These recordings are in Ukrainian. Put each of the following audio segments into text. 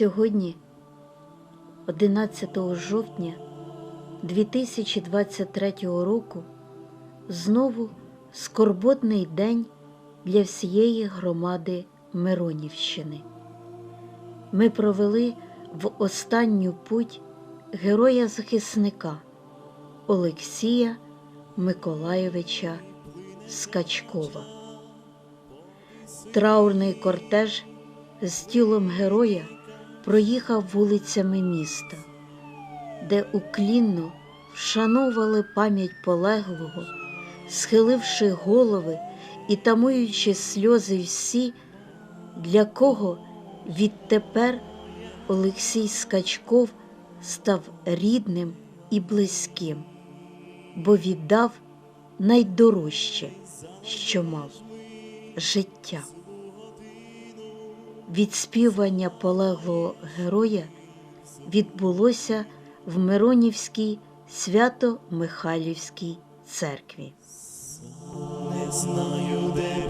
Сьогодні, 11 жовтня 2023 року, знову скорботний день для всієї громади Миронівщини. Ми провели в останню путь героя-захисника Олексія Миколайовича Скачкова. Траурний кортеж з тілом героя проїхав вулицями міста, де уклінно вшановували пам'ять полеглого, схиливши голови і тамуючи сльози всі, для кого відтепер Олексій Скачков став рідним і близьким, бо віддав найдорожче, що мав життя. Відспівання полеглого героя відбулося в Миронівській Свято-Михайлівській церкві. Не знаю, де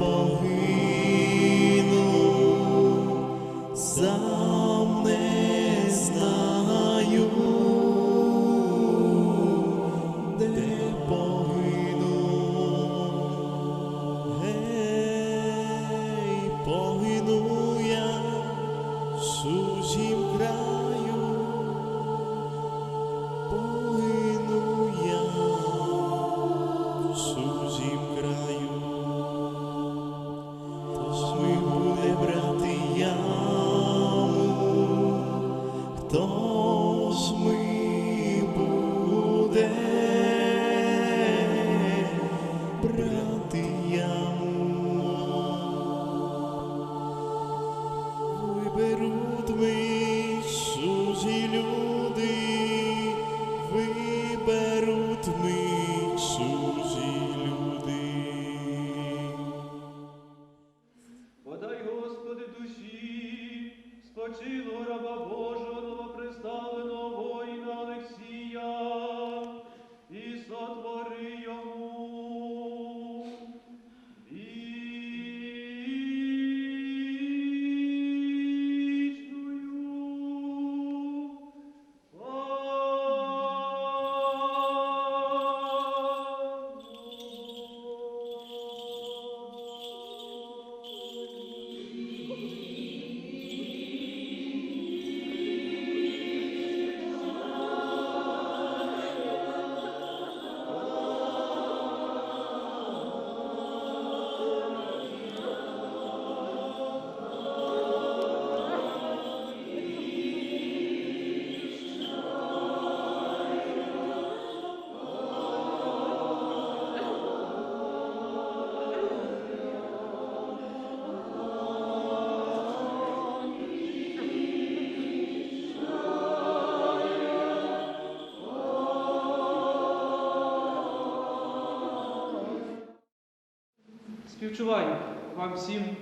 Співчуваю вам всім,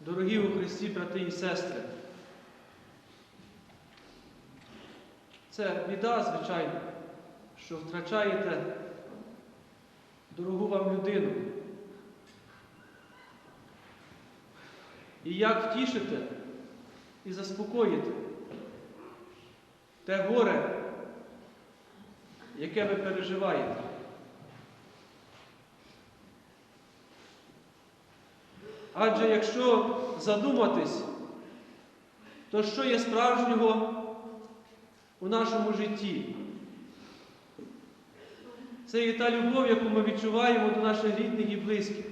дорогі у Христі, брати і сестри. Це біда, звичайно, що втрачаєте дорогу вам людину. І як втішите і заспокоїте те горе, яке ви переживаєте. Адже якщо задуматись, то що є справжнього у нашому житті? Це є та любов, яку ми відчуваємо до наших рідних і близьких.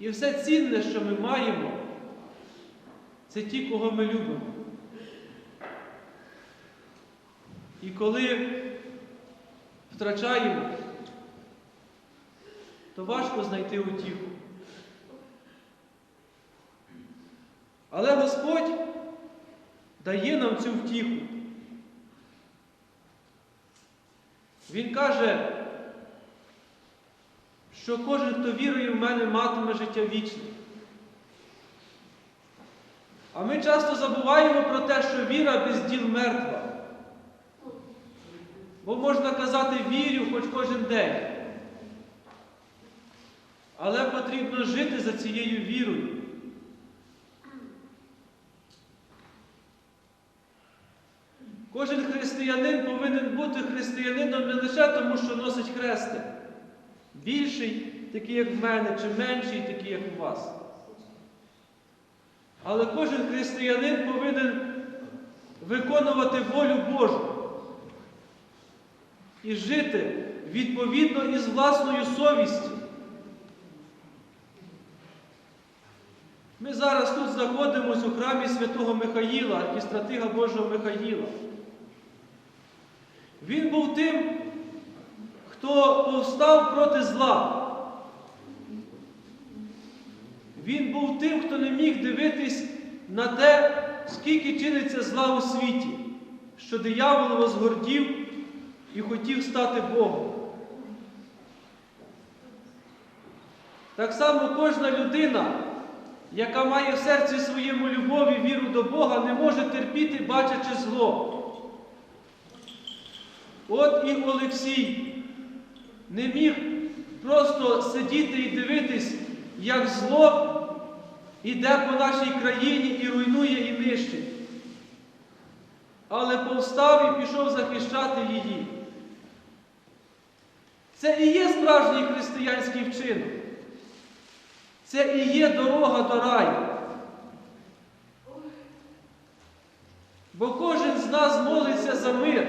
І все цінне, що ми маємо, це ті, кого ми любимо. І коли втрачаємо, то важко знайти утіху. Але Господь дає нам цю втіху. Він каже, що кожен, хто вірує в мене, матиме життя вічне. А ми часто забуваємо про те, що віра без діл мертва. Бо можна казати вірю хоч кожен день. Але потрібно жити за цією вірою. Кожен християнин повинен бути християнином не лише тому, що носить хрести. Більший, такий, як в мене, чи менший, такий, як у вас. Але кожен християнин повинен виконувати волю Божу і жити відповідно із власною совістю. Зараз тут знаходимося у храмі святого Михаїла і стратига Божого Михаїла. Він був тим, хто повстав проти зла. Він був тим, хто не міг дивитись на те, скільки чиниться зла у світі, що диявол возгордів і хотів стати Богом. Так само кожна людина, яка має в серці своєму любові віру до Бога, не може терпіти, бачачи зло. От і Олексій не міг просто сидіти і дивитись, як зло іде по нашій країні і руйнує і нищить. Але повстав і пішов захищати її. Це і є справжній християнський вчинок. Це і є дорога до раю. Бо кожен з нас молиться за мир.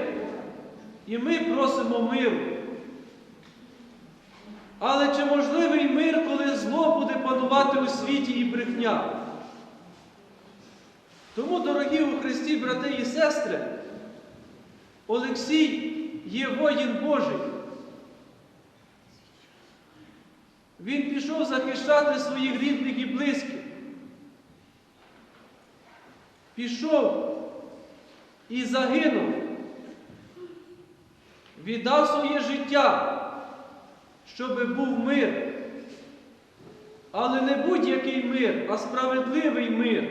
І ми просимо миру. Але чи можливий мир, коли зло буде панувати у світі і брехня? Тому, дорогі у Христі, брати і сестри, Олексій є воїн Божий. Він пішов захищати своїх рідних і близьких. Пішов і загинув. Віддав своє життя, щоб був мир. Але не будь-який мир, а справедливий мир.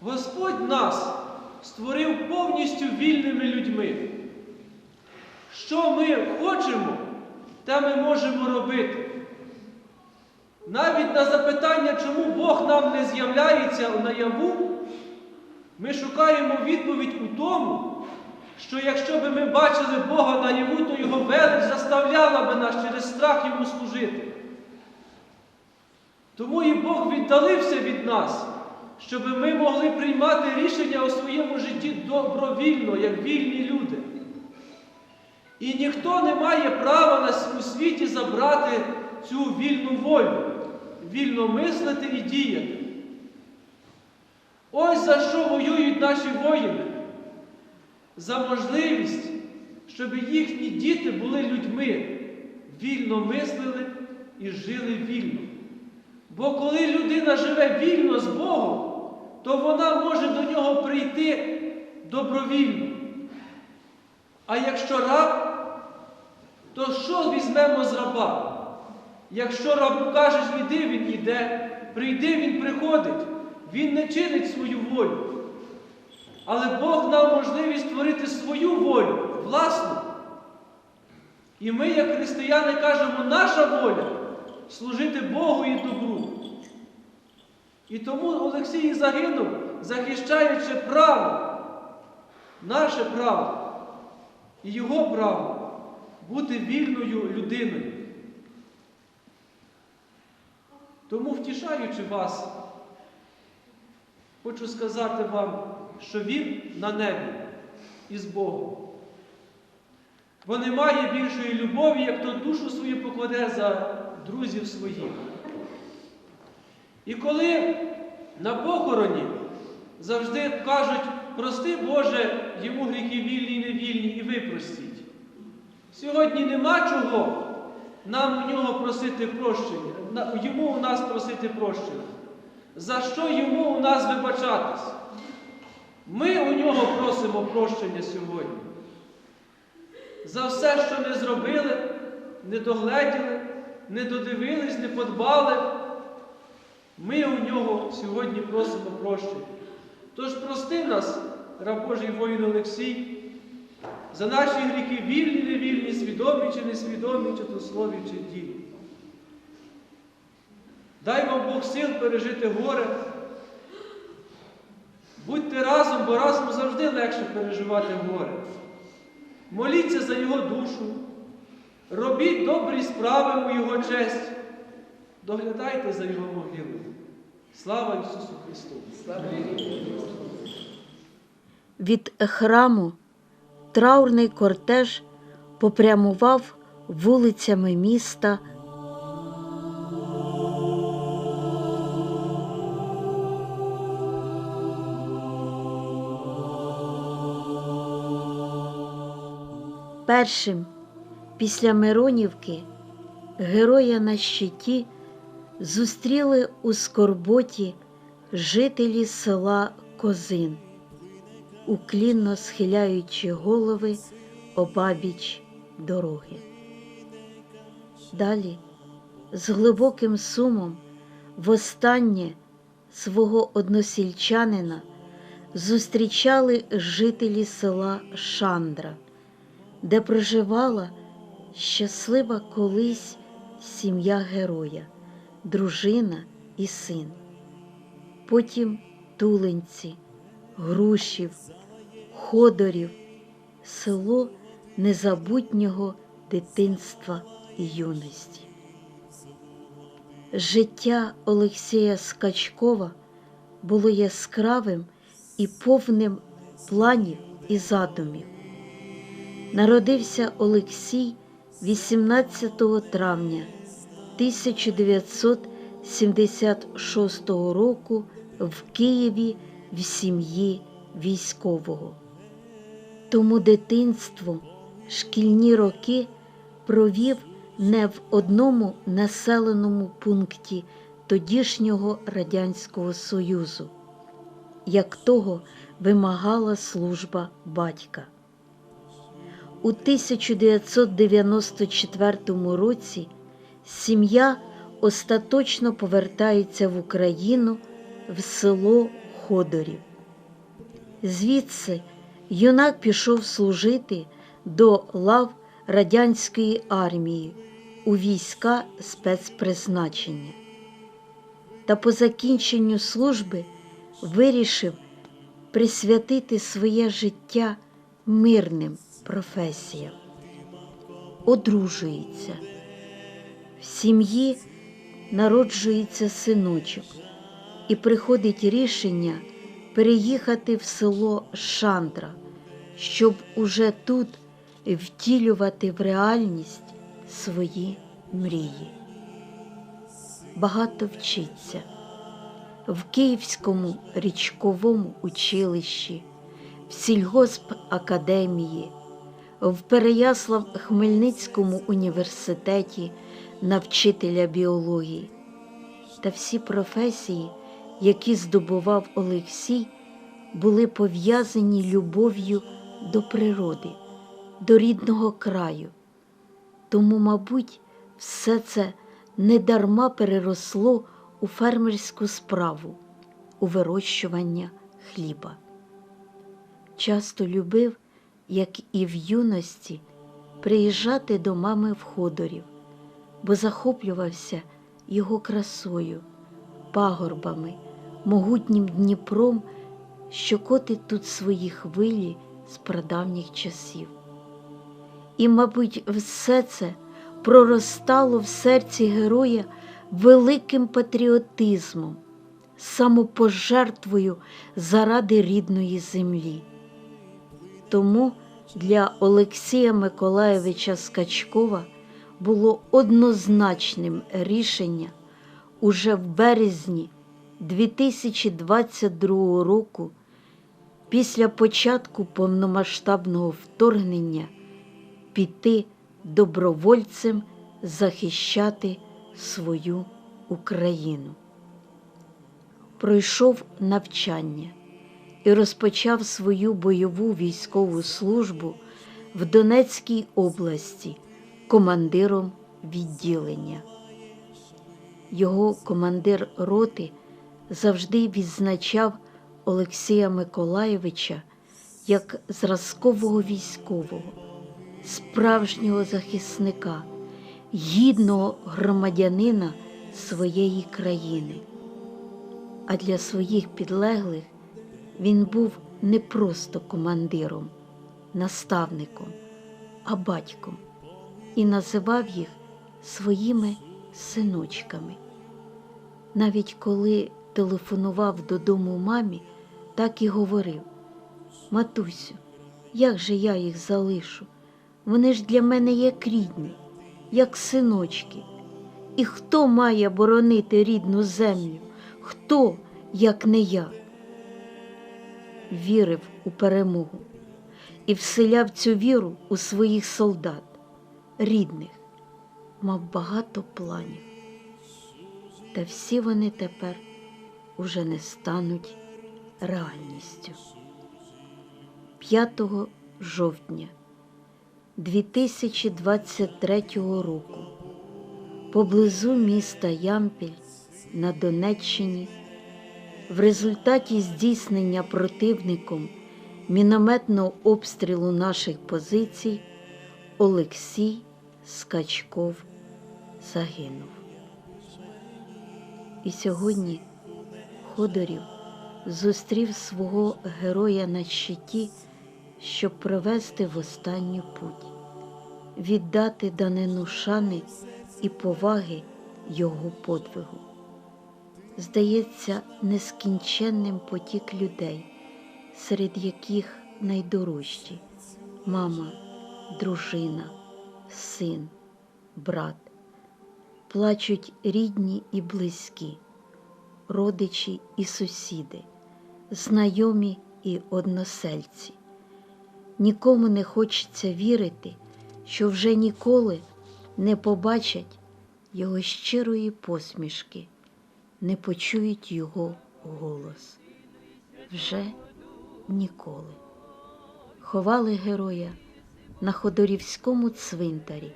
Господь нас створив повністю вільними людьми. Що ми хочемо, те ми можемо робити. Навіть на запитання, чому Бог нам не з'являється наяву, ми шукаємо відповідь у тому, що якщо би ми бачили Бога наяву, то Його велич заставляла би нас через страх йому служити. Тому і Бог віддалився від нас, щоб ми могли приймати рішення у своєму житті добровільно, як вільні люди. І ніхто не має права на у світі забрати цю вільну волю, вільно мислити і діяти. Ось за що воюють наші воїни. За можливість, щоб їхні діти були людьми, вільно мислили і жили вільно. Бо коли людина живе вільно з Богом, то вона може до нього прийти добровільно. А якщо раб, то що візьмемо з раба? Якщо рабу кажеш, іди, він іде, прийди, він приходить, він не чинить свою волю. Але Бог дав можливість створити свою волю, власну. І ми, як християни, кажемо, наша воля служити Богу і добру. І тому Олексій загинув, захищаючи право, наше право і його право бути вільною людиною. Тому, втішаючи вас, хочу сказати вам, що він на небі із Богом. Бо немає більшої любові, як хто душу свою покладе за друзів своїх. І коли на похороні завжди кажуть, прости Боже, йому гріхи вільні і невільні, і ви простіть. Сьогодні нема чого нам у нього просити прощення, йому у нас просити прощення. За що йому у нас вибачатись? Ми у нього просимо прощення сьогодні. За все, що не зробили, не догледіли, не додивились, не подбали. Ми у нього сьогодні просимо прощення. Тож прости нас, раб Божий воїн Олексій, за наші гріхи вільні, невільні, свідомі чи несвідомі, чи то слові, чи ділі. Дай вам Бог сил пережити горе. Будьте разом, бо разом завжди легше переживати горе. Моліться за його душу, робіть добрі справи у його честь, доглядайте за його могилою. Слава Ісусу Христу! Від храму траурний кортеж попрямував вулицями міста. Першим після Миронівки героя на щиті зустріли у скорботі жителі села Козин уклінно схиляючи голови обабіч дороги. Далі, з глибоким сумом, востаннє свого односільчанина зустрічали жителі села Шандра, де проживала щаслива колись сім'я героя, дружина і син. Потім тулинці. Грушів, Ходорів, село незабутнього дитинства і юності. Життя Олексія Скачкова було яскравим і повним планів і задумів. Народився Олексій 18 травня 1976 року в Києві в сім'ї військового. Тому дитинство, шкільні роки провів не в одному населеному пункті тодішнього Радянського Союзу, як того вимагала служба батька. У 1994 році сім'я остаточно повертається в Україну в село Ходорів. Звідси юнак пішов служити до лав радянської армії у війська спецпризначення. Та по закінченню служби вирішив присвятити своє життя мирним професіям. Одружується. В сім'ї народжується синочок і приходить рішення переїхати в село Шандра, щоб уже тут втілювати в реальність свої мрії. Багато вчиться в Київському річковому училищі, в сільгоспакадемії, в Переяслав-Хмельницькому університеті на вчителя біології та всі професії, які здобував Олексій, були пов'язані любов'ю до природи, до рідного краю. Тому, мабуть, все це недарма переросло у фермерську справу, у вирощування хліба. Часто любив, як і в юності, приїжджати до мами в ходорів, бо захоплювався його красою, пагорбами, могутнім Дніпром, що котить тут свої хвилі з прадавніх часів. І, мабуть, все це проростало в серці героя великим патріотизмом, самопожертвою заради рідної землі. Тому для Олексія Миколаєвича Скачкова було однозначним рішення уже в березні 2022 року, після початку повномасштабного вторгнення, піти добровольцем захищати свою Україну. Пройшов навчання і розпочав свою бойову військову службу в Донецькій області командиром відділення. Його командир роти завжди відзначав Олексія Миколаєвича як зразкового військового, справжнього захисника, гідного громадянина своєї країни. А для своїх підлеглих він був не просто командиром, наставником, а батьком і називав їх своїми синочками. Навіть коли телефонував додому мамі, так і говорив: Матусю, як же я їх залишу? Вони ж для мене як рідні, як синочки. І хто має боронити рідну землю? Хто, як не я? Вірив у перемогу і вселяв цю віру у своїх солдат, рідних, мав багато планів. Та всі вони тепер уже не стануть реальністю. 5 жовтня 2023 року поблизу міста Ямпіль на Донеччині в результаті здійснення противником мінометного обстрілу наших позицій Олексій Скачков загинув. І сьогодні Ходорів зустрів свого героя на щиті, щоб провести в останню путь, віддати данину шани і поваги його подвигу. Здається, нескінченним потік людей, серед яких найдорожчі мама, дружина, син, брат, плачуть рідні і близькі, родичі і сусіди, знайомі і односельці. Нікому не хочеться вірити, що вже ніколи не побачать його щирої посмішки, не почують його голос. Вже ніколи. Ховали героя на Ходорівському цвинтарі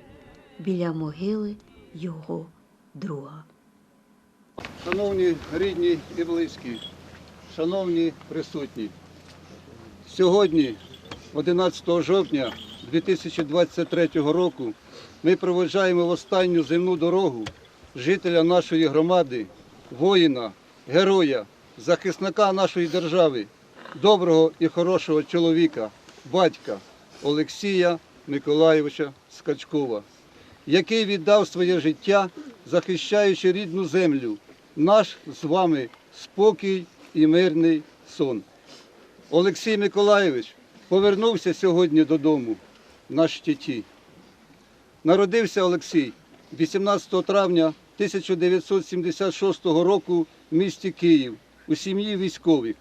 біля могили його друга. Шановні рідні і близькі, шановні присутні, сьогодні, 11 жовтня 2023 року, ми проводжаємо в останню земну дорогу жителя нашої громади, воїна, героя, захисника нашої держави, доброго і хорошого чоловіка, батька Олексія Миколайовича Скачкова який віддав своє життя, захищаючи рідну землю, наш з вами спокій і мирний сон. Олексій Миколайович повернувся сьогодні додому на щиті. Народився Олексій 18 травня 1976 року в місті Київ у сім'ї військових.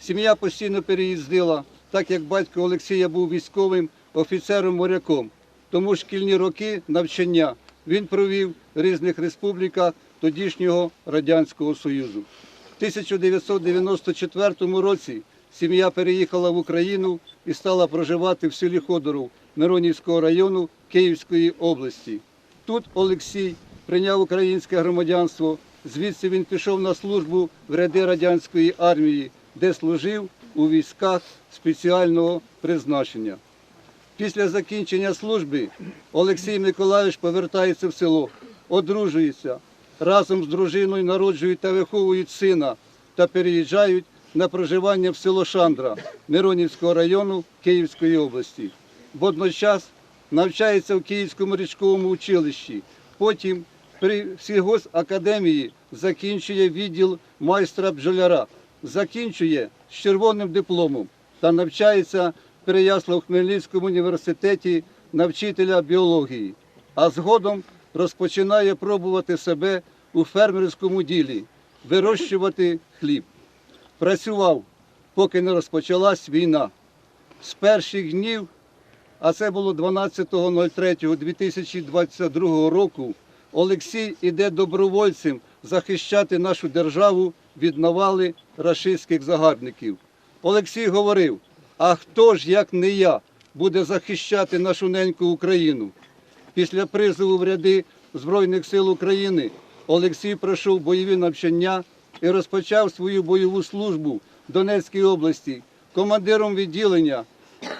Сім'я постійно переїздила, так як батько Олексія був військовим офіцером-моряком. Тому шкільні роки навчання він провів в різних республіках тодішнього Радянського Союзу. В 1994 році сім'я переїхала в Україну і стала проживати в селі Ходоров Миронівського району Київської області. Тут Олексій прийняв українське громадянство, звідси він пішов на службу в ряди радянської армії, де служив у військах спеціального призначення. Після закінчення служби Олексій Миколаївич повертається в село, одружується, разом з дружиною народжують та виховують сина та переїжджають на проживання в село Шандра Миронівського району Київської області. Водночас навчається в Київському річковому училищі. Потім при сільгосакадемії закінчує відділ майстра бджоляра, закінчує з червоним дипломом та навчається в Переяслав-Хмельницькому університеті на вчителя біології, а згодом розпочинає пробувати себе у фермерському ділі, вирощувати хліб. Працював, поки не розпочалась війна. З перших днів, а це було 12.03.2022 року, Олексій іде добровольцем захищати нашу державу від навали рашистських загарбників. Олексій говорив: а хто ж, як не я, буде захищати нашу неньку Україну? Після призову в ряди Збройних сил України Олексій пройшов бойові навчання і розпочав свою бойову службу в Донецькій області командиром відділення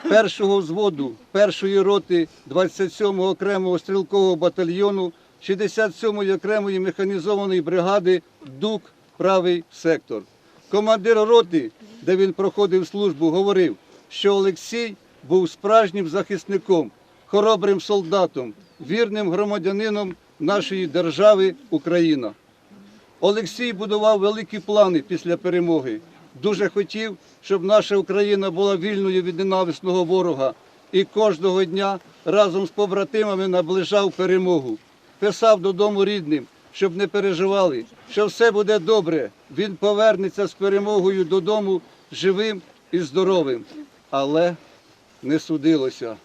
першого взводу першої роти 27-го окремого стрілкового батальйону 67-ї окремої механізованої бригади ДУК Правий сектор. Командир роти, де він проходив службу, говорив, що Олексій був справжнім захисником, хоробрим солдатом, вірним громадянином нашої держави Україна. Олексій будував великі плани після перемоги. Дуже хотів, щоб наша Україна була вільною від ненависного ворога і кожного дня разом з побратимами наближав перемогу. Писав додому рідним, щоб не переживали, що все буде добре. Він повернеться з перемогою додому живим і здоровим. Але не судилося.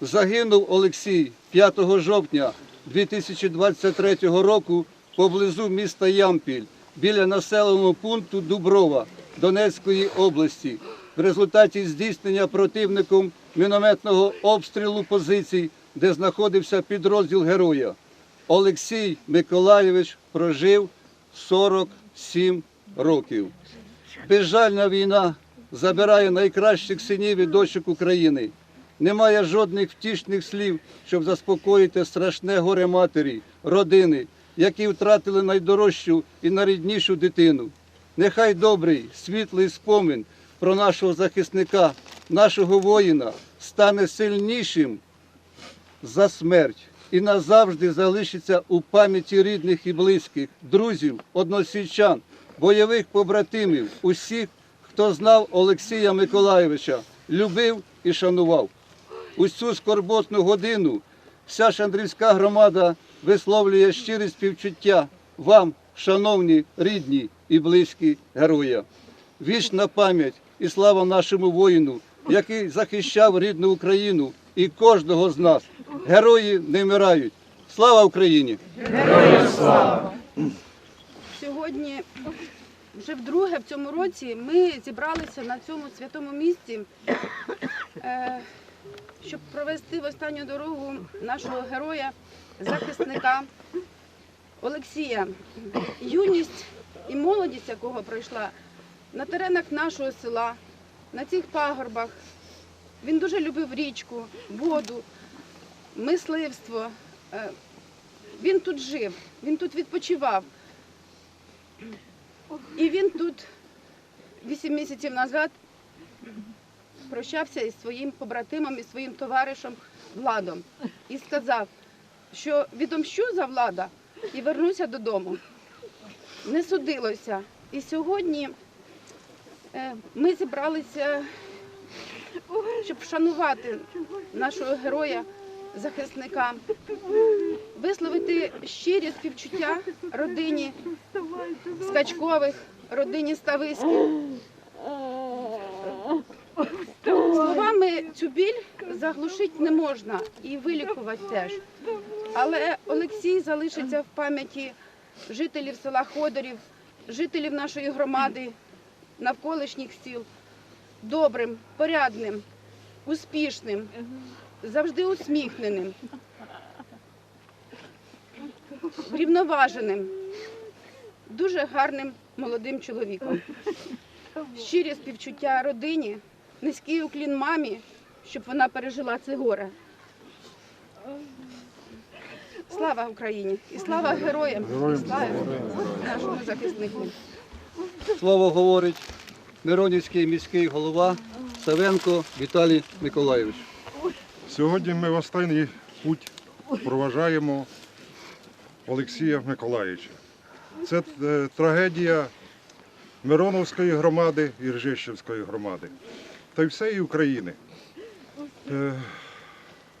Загинув Олексій 5 жовтня 2023 року поблизу міста Ямпіль біля населеного пункту Дуброва Донецької області в результаті здійснення противником мінометного обстрілу позицій, де знаходився підрозділ героя. Олексій Миколаєвич прожив 47 років. Безжальна війна забирає найкращих синів і дочок України. Немає жодних втішних слів, щоб заспокоїти страшне горе матері, родини, які втратили найдорожчу і найріднішу дитину. Нехай добрий, світлий спомин про нашого захисника, нашого воїна стане сильнішим за смерть і назавжди залишиться у пам'яті рідних і близьких, друзів, односельчан, бойових побратимів, усіх, хто знав Олексія Миколайовича, любив і шанував. У цю скорботну годину вся шандрівська громада висловлює щире співчуття вам, шановні, рідні і близькі героя. Вічна пам'ять і слава нашому воїну, який захищав рідну Україну і кожного з нас. Герої не вмирають. Слава Україні! Сьогодні, вже вдруге в цьому році, ми зібралися на цьому святому місці, е, щоб провести в останню дорогу нашого героя, захисника Олексія. Юність і молодість, якого пройшла на теренах нашого села, на цих пагорбах. Він дуже любив річку, воду, мисливство. Е, Він тут жив, він тут відпочивав. І він тут вісім місяців назад прощався із своїм побратимом, із своїм товаришем Владом і сказав, що відомщу за влада і вернуся додому. Не судилося. І сьогодні е, ми зібралися, щоб вшанувати нашого героя, захисника, висловити щирі співчуття родині Скачкових, родині Ставиських. Словами цю біль заглушити не можна і вилікувати теж. Але Олексій залишиться в пам'яті жителів села Ходорів, жителів нашої громади, навколишніх сіл, добрим, порядним, успішним, завжди усміхненим, врівноваженим дуже гарним молодим чоловіком. Щирі співчуття родині, низький уклін мамі, щоб вона пережила це горе. Слава Україні! І слава героям! І слава нашому захиснику! Слово говорить Миронівський міський голова Савенко Віталій Миколайович. Сьогодні ми в останній путь проважаємо Олексія Миколаївича. Це е, трагедія Мироновської громади і Ржищівської громади, та й всієї України. Е,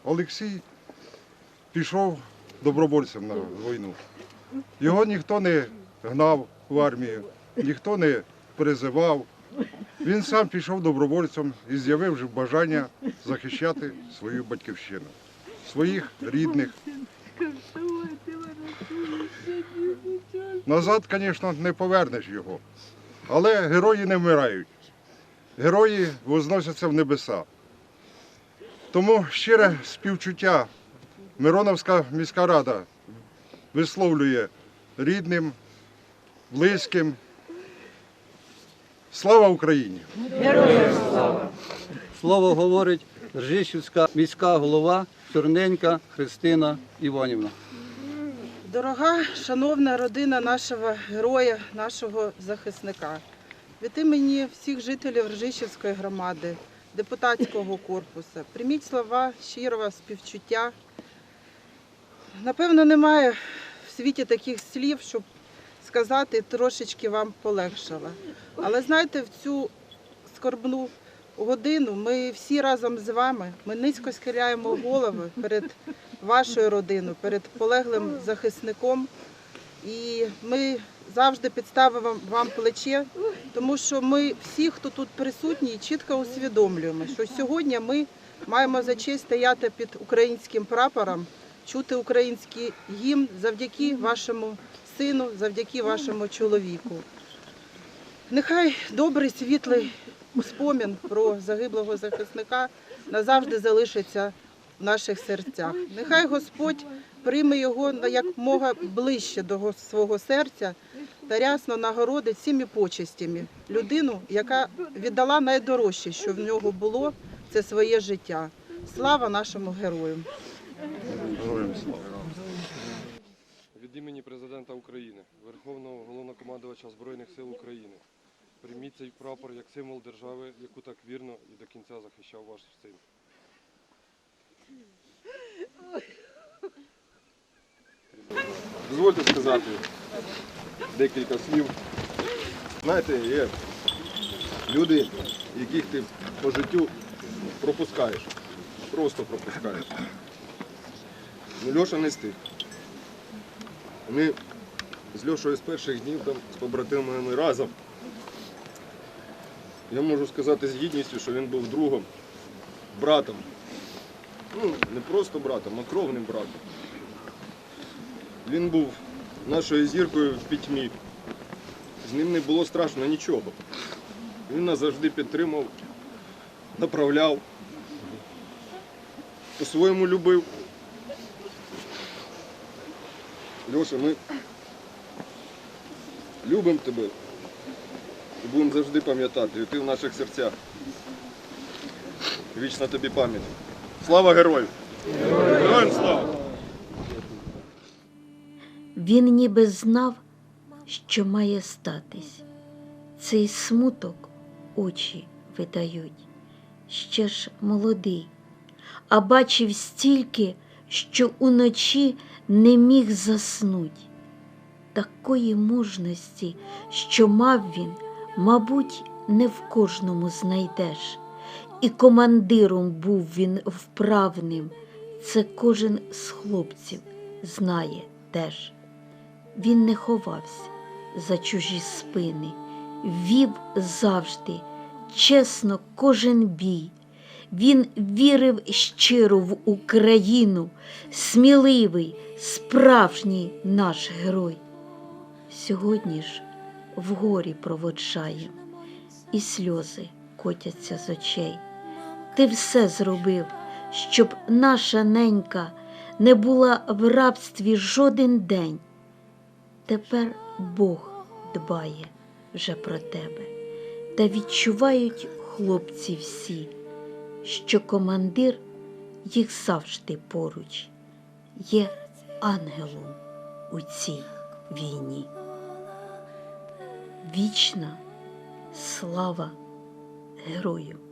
Олексій пішов добровольцем на війну. Його ніхто не гнав в армію, ніхто не призивав. Він сам пішов добровольцем і з'явив бажання захищати свою батьківщину, своїх рідних. Назад, звісно, не повернеш його. Але герої не вмирають. Герої возносяться в небеса. Тому щире співчуття Мироновська міська рада висловлює рідним, близьким. Слава Україні! Героям слава! Слово говорить Ржищівська міська голова Чорненька Христина Іванівна. Дорога, шановна родина нашого героя, нашого захисника. Від імені всіх жителів Ржищівської громади, депутатського корпусу, прийміть слова щирого співчуття. Напевно, немає в світі таких слів, щоб сказати, трошечки вам полегшало. Але знаєте, в цю скорбну годину ми всі разом з вами, ми низько схиляємо голови перед вашою родиною, перед полеглим захисником. І ми завжди підставимо вам плече, тому що ми всі, хто тут присутні, чітко усвідомлюємо, що сьогодні ми маємо за честь стояти під українським прапором, чути український гімн завдяки вашому сину, завдяки вашому чоловіку. Нехай добрий світлий спомін про загиблого захисника назавжди залишиться в наших серцях. Нехай Господь прийме його на якмога ближче до свого серця та рясно нагородить всіми почестями людину, яка віддала найдорожче, що в нього було, це своє життя. Слава нашому герою! Від імені Президента України, Верховного Головнокомандувача Збройних сил України, прийміть цей прапор як символ держави, яку так вірно і до кінця захищав ваш син. Дозвольте сказати декілька слів. Знаєте, є люди, яких ти по життю пропускаєш. Просто пропускаєш. Ну, Льоша не з тих. Ми з Льошою з перших днів там з побратимами разом. Я можу сказати з гідністю, що він був другом, братом. Ну, не просто братом, а кровним братом. Він був нашою зіркою в пітьмі. З ним не було страшно нічого. Він нас завжди підтримав, направляв, по-своєму любив. Льоша, ми любимо тебе і будемо завжди пам'ятати. І ти в наших серцях. Вічна тобі пам'ять. Слава герою! Героям слава! Він ніби знав, що має статись. Цей смуток очі видають, ще ж молодий, а бачив стільки, що уночі не міг заснуть. Такої мужності, що мав він, мабуть, не в кожному знайдеш. І командиром був він вправним, це кожен з хлопців знає теж. Він не ховався за чужі спини, вів завжди, чесно, кожен бій. Він вірив щиро в Україну, сміливий, справжній наш герой. Сьогодні ж в горі проводжає, і сльози котяться з очей. Ти все зробив, щоб наша ненька не була в рабстві жоден день. Тепер Бог дбає вже про тебе, та відчувають хлопці всі, що командир їх завжди поруч є ангелом у цій війні. Вічна слава герою!